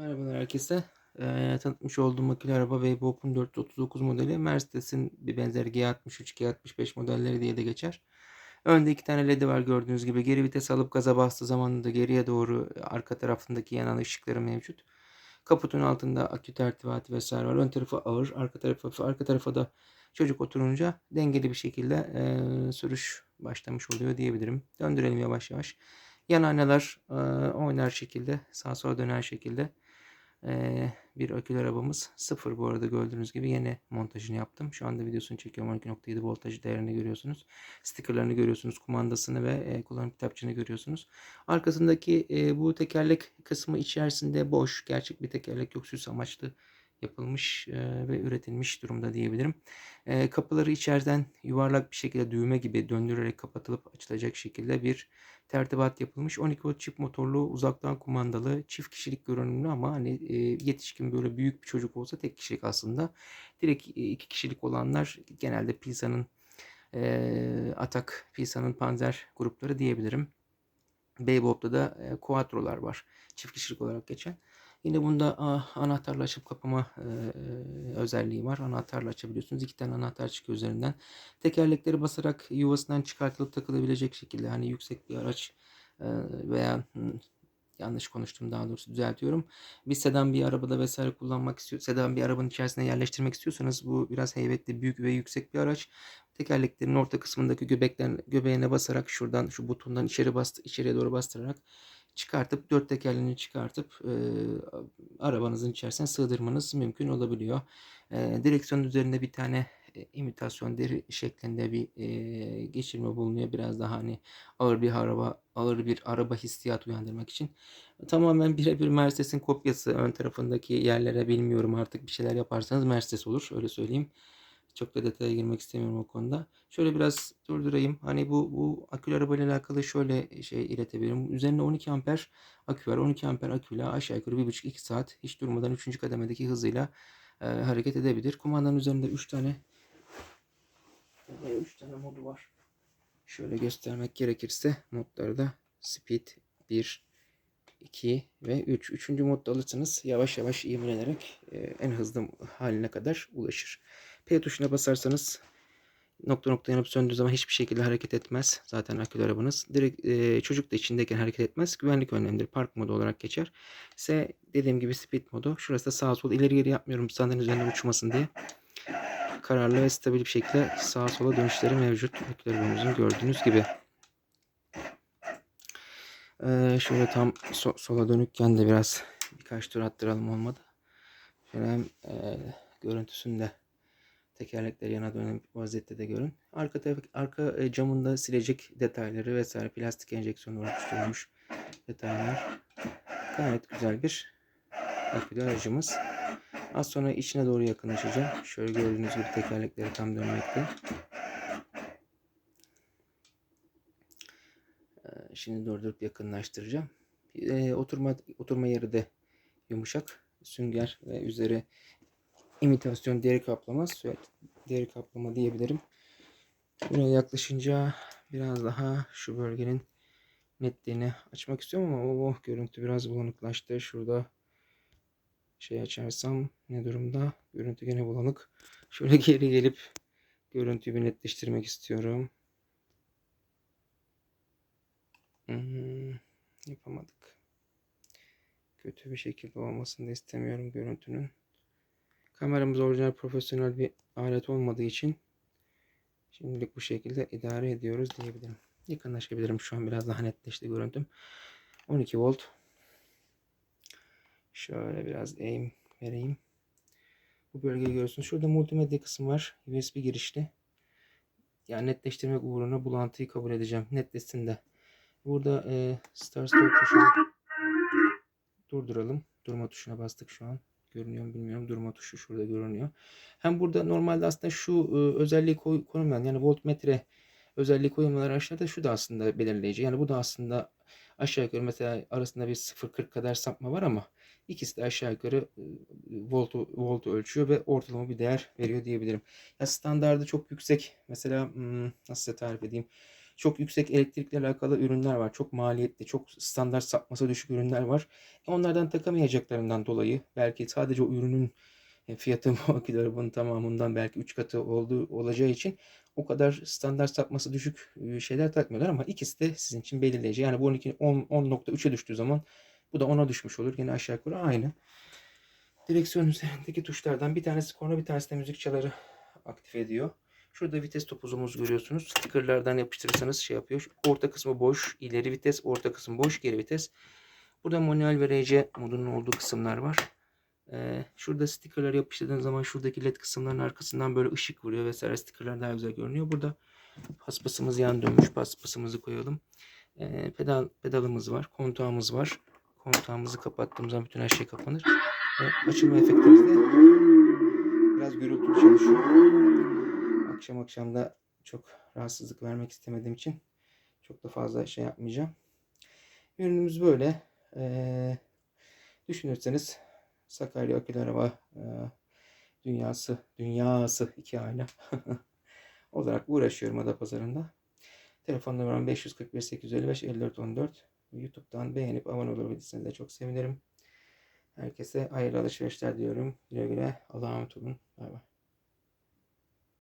Merhabalar herkese. Eee, tanıtmış olduğum makine araba Open 439 modeli. Mercedes'in bir benzeri G63, G65 modelleri diye de geçer. Önde iki tane LED'i var gördüğünüz gibi. Geri vites alıp gaza bastığı zaman da geriye doğru arka tarafındaki yanan ışıkları mevcut. Kaputun altında akü tertibatı vesaire var. Ön tarafı ağır, arka tarafı arka tarafa da çocuk oturunca dengeli bir şekilde eee, sürüş başlamış oluyor diyebilirim. Döndürelim yavaş yavaş. Yan aynalar eee, oynar şekilde, sağa sola döner şekilde. Bir akülü arabamız. Sıfır bu arada gördüğünüz gibi yeni montajını yaptım. Şu anda videosunu çekiyorum. 12.7 voltaj değerini görüyorsunuz. Stickerlarını görüyorsunuz. Kumandasını ve kullanım kitapçığını görüyorsunuz. Arkasındaki bu tekerlek kısmı içerisinde boş. Gerçek bir tekerlek yok. Süs amaçlı yapılmış ve üretilmiş durumda diyebilirim. Kapıları içeriden yuvarlak bir şekilde düğme gibi döndürerek kapatılıp açılacak şekilde bir tertibat yapılmış. 12 volt çift motorlu uzaktan kumandalı çift kişilik görünümlü ama hani yetişkin böyle büyük bir çocuk olsa tek kişilik aslında. Direkt iki kişilik olanlar genelde Pisa'nın Atak, Pisa'nın Panzer grupları diyebilirim. Bebop'ta da e, var. Çift kişilik olarak geçen. Yine bunda ah, anahtarla açıp kapama özelliği var. Anahtarla açabiliyorsunuz. İki tane anahtar çıkıyor üzerinden. Tekerlekleri basarak yuvasından çıkartılıp takılabilecek şekilde hani yüksek bir araç veya yanlış konuştum daha doğrusu düzeltiyorum. Bir sedan bir arabada vesaire kullanmak istiyor. Sedan bir arabanın içerisine yerleştirmek istiyorsanız bu biraz heybetli, büyük ve yüksek bir araç. Tekerleklerin orta kısmındaki göbekten göbeğine basarak şuradan şu butondan içeri bastı içeriye doğru bastırarak çıkartıp dört tekerleğini çıkartıp e, arabanızın içerisine sığdırmanız mümkün olabiliyor. E, direksiyonun üzerinde bir tane imitasyon deri şeklinde bir e, geçirme bulunuyor. Biraz daha hani ağır bir araba ağır bir araba hissiyatı uyandırmak için. Tamamen birebir Mercedes'in kopyası. Ön tarafındaki yerlere bilmiyorum artık bir şeyler yaparsanız Mercedes olur öyle söyleyeyim. Çok da detaya girmek istemiyorum o konuda. Şöyle biraz durdurayım. Hani bu bu akülü arabayla alakalı şöyle şey iletebilirim. Üzerinde 12 amper akü var. 12 amper aküyle aşağı yukarı 1,5-2 saat hiç durmadan 3. kademedeki hızıyla e, hareket edebilir. Kumandanın üzerinde 3 tane 3 tane modu var. Şöyle göstermek gerekirse modları da Speed 1, 2 ve 3. Üçüncü modda alırsanız yavaş yavaş ivmelerek e, en hızlı haline kadar ulaşır. P tuşuna basarsanız nokta nokta yanıp söndüğü zaman hiçbir şekilde hareket etmez. Zaten akülü arabanız. Direkt e, çocuk da içindeyken hareket etmez. Güvenlik önlemleri park modu olarak geçer. ise dediğim gibi speed modu. Şurası da sağ sol ileri geri yapmıyorum standın üzerinde uçmasın diye. Kararlı ve stabil bir şekilde sağa sola dönüşleri mevcut. Akülü arabamızın gördüğünüz gibi. Ee, şöyle tam so- sola dönükken de biraz birkaç tur attıralım olmadı. Şöyle hem e, görüntüsünü de tekerlekleri yana dönen vaziyette de görün. Arka taraf, arka e, camında silecek detayları vesaire plastik enjeksiyonu oluşturulmuş detaylar. Gayet güzel bir akülü aracımız. Az sonra içine doğru yakınlaşacağım. Şöyle gördüğünüz gibi tekerlekleri tam dönmekte. Ee, Şimdi durdurup yakınlaştıracağım. Ee, oturma oturma yeri de yumuşak. Sünger ve üzeri imitasyon deri kaplama. Evet, deri kaplama diyebilirim. Buraya yaklaşınca biraz daha şu bölgenin netliğini açmak istiyorum ama o oh, görüntü biraz bulanıklaştı. Şurada şey açarsam ne durumda? Görüntü gene bulanık. Şöyle geri gelip görüntüyü bir netleştirmek istiyorum. Hmm, yapamadık. Kötü bir şekilde olmasını da istemiyorum görüntünün. Kameramız orijinal profesyonel bir alet olmadığı için şimdilik bu şekilde idare ediyoruz diyebilirim. Yakınlaşabilirim. Şu an biraz daha netleşti görüntüm. 12 volt. Şöyle biraz aim vereyim. Bu bölgeyi görüyorsunuz. Şurada multimedya kısmı var. USB girişli. Yani netleştirmek uğruna bulantıyı kabul edeceğim. Netleşsin de. Burada e, Start Stop tuşunu durduralım. Durma tuşuna bastık şu an. Görünüyor mu bilmiyorum. Durma tuşu şurada görünüyor. Hem burada normalde aslında şu e, özelliği koy, konulmayan yani voltmetre özelliği koyulmayan araçlarda şu da aslında belirleyici. Yani bu da aslında aşağı yukarı mesela arasında bir 0.40 kadar sapma var ama ikisi de aşağı yukarı e, voltu, voltu ölçüyor ve ortalama bir değer veriyor diyebilirim. Ya standardı çok yüksek. Mesela hmm, nasıl tarif edeyim? Çok yüksek elektrikle alakalı ürünler var. Çok maliyetli, çok standart sapması düşük ürünler var. E, onlardan takamayacaklarından dolayı belki sadece o ürünün e, fiyatı akülü arabanın tamamından belki 3 katı olduğu olacağı için o kadar standart sapması düşük e, şeyler takmıyorlar ama ikisi de sizin için belirleyici. Yani bu 12 10 10.3'e düştüğü zaman bu da 10'a düşmüş olur. Yine aşağı yukarı aynı. Direksiyon üzerindeki tuşlardan bir tanesi korna bir tanesi de müzik çaları aktif ediyor. Şurada vites topuzumuzu görüyorsunuz. Stickerlardan yapıştırırsanız şey yapıyor. Orta kısmı boş, ileri vites, orta kısmı boş, geri vites. Burada manuel ve RC modunun olduğu kısımlar var. Ee, şurada stickerlar yapıştırdığınız zaman şuradaki led kısımların arkasından böyle ışık vuruyor vesaire. Stickerlar daha güzel görünüyor. Burada paspasımız yan dönmüş. Paspasımızı koyalım. Ee, pedal pedalımız var. Kontağımız var. Kontağımızı kapattığımız zaman bütün her şey kapanır. Ve açılma efektimiz de biraz gürültülü çalışıyor. Akşam akşam da çok rahatsızlık vermek istemediğim için çok da fazla şey yapmayacağım. Ürünümüz böyle. Ee, düşünürseniz Sakarya Akülü Araba e, dünyası, dünyası iki aile olarak uğraşıyorum ada pazarında. Telefon numaram 541 855 54 14. YouTube'dan beğenip abone olabilirsiniz de çok sevinirim. Herkese hayırlı alışverişler diyorum. Güle güle. Allah'a emanet olun. Bay bay.